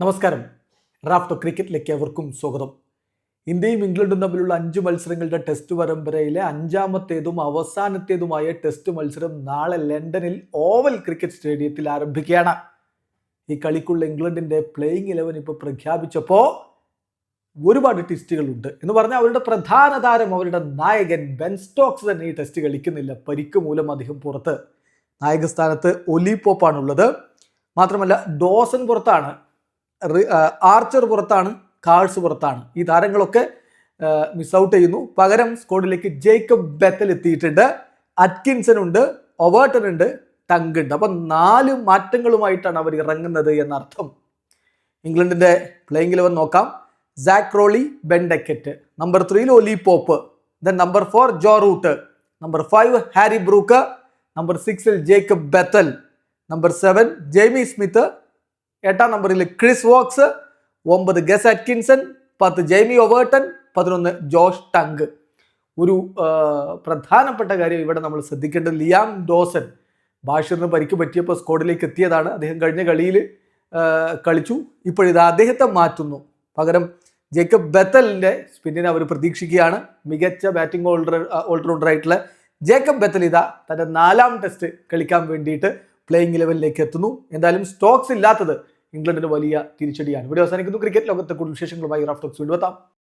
നമസ്കാരം. റാഫ്റ്റോ ക്രിക്കറ്റിലേക്ക് അവർക്കും സ്വാഗതം. ഇന്ത്യയും ഇംഗ്ലണ്ടും തമ്മിലുള്ള അഞ്ച് മത്സരങ്ങളുടെ ടെസ്റ്റ് പരമ്പരയിലെ അഞ്ചാമത്തേതും അവസാനത്തേതുമായ ടെസ്റ്റ് മത്സരം നാളെ ലണ്ടനിൽ ഓവൽ ക്രിക്കറ്റ് സ്റ്റേഡിയത്തിൽ ആരംഭിക്കുകയാണ്. ഈ കളിക്കുള്ള ഇംഗ്ലണ്ടിന്റെ പ്ലേയിങ് ഇലവൻ ഇപ്പോൾ പ്രഖ്യാപിച്ചപ്പോൾ ഒരുപാട് ടെസ്റ്റുകളുണ്ട്. എന്ന് പറഞ്ഞാൽ അവരുടെ പ്രധാന താരം അവരുടെ നായകൻ ബെൻ സ്റ്റോക്സ് തന്നെ ഈ ടെസ്റ്റ് കളിക്കുന്നില്ല. പരിക്ക് മൂലം അദ്ദേഹം പുറത്ത്. നായക സ്ഥാനത്ത് ഒലി പോപ്പാണുള്ളത്. മാത്രമല്ല ഡോസൻ പുറത്താണ് ആർച്ചർ പുറത്താണ് കാഴ്സ് പുറത്താണ്. ഈ താരങ്ങളൊക്കെ മിസ് ഔട്ട് ചെയ്യുന്നു. പകരം സ്കോഡിലേക്ക് ജേക്കബ് ബെത്തൽ എത്തിയിട്ടുണ്ട്. അറ്റ്കിൻസൺ ഉണ്ട് ഒവേർട്ടൺ ഉണ്ട് ടങ്ക് ഉണ്ട്. അപ്പം നാല് മാറ്റങ്ങളുമായിട്ടാണ് അവർ ഇറങ്ങുന്നത് എന്നർത്ഥം. ഇംഗ്ലണ്ടിന്റെ പ്ലേയിങ് ഇലവൻ നോക്കാം. സാക് റോളി ബെൻഡക്കറ്റ് നമ്പർ ത്രീയിൽ Ollie Pope. Then number four Joe Root. Number five Harry Brook. Number സിക്സിൽ Jacob Bethell. Number seven Jamie Smith. എട്ടാം നമ്പറിൽ ക്രിസ് വോക്സ് ഒമ്പത് ഗസ് അറ്റ്കിൻസൺ പത്ത് ജെയ്മി ഒവേർട്ടൺ പതിനൊന്ന് ജോഷ് ടങ്ക് ഒരു പ്രധാനപ്പെട്ട കാര്യം ഇവിടെ നമ്മൾ ശ്രദ്ധിക്കേണ്ടത് ലിയാം ഡോസൻ ബാഷിറിന് പരിക്ക് പറ്റിയപ്പോൾ സ്കോഡിലേക്ക് എത്തിയതാണ്. അദ്ദേഹം കഴിഞ്ഞ കളിയിൽ കളിച്ചു. ഇപ്പോഴിത് അദ്ദേഹത്തെ മാറ്റുന്നു. പകരം ജേക്കബ് ബത്തലിന്റെ സ്പിന്നിനെ അവർ പ്രതീക്ഷിക്കുകയാണ്. മികച്ച ബാറ്റിംഗ് ഓൾഡർ ഓൾറൗണ്ടർ ആയിട്ടുള്ള ജേക്കബ് ബെത്തൽ ഇതാ തന്റെ നാലാം ടെസ്റ്റ് കളിക്കാൻ വേണ്ടിയിട്ട് പ്ലേയിങ് ലെവലിലേക്ക് എത്തുന്നു. എന്തായാലും സ്റ്റോക്സ് ഇല്ലാത്തത് ഇംഗ്ലണ്ടിന് വലിയ തിരിച്ചടിയാണ്. ഇവിടെ അവസാനിക്കുന്നു. ക്രിക്കറ്റ് ലോകത്തെ കൂടുതൽ വിശേഷങ്ങളുമായി റാഫ്റ്റോക്സ് വീണ്ടും എത്താം.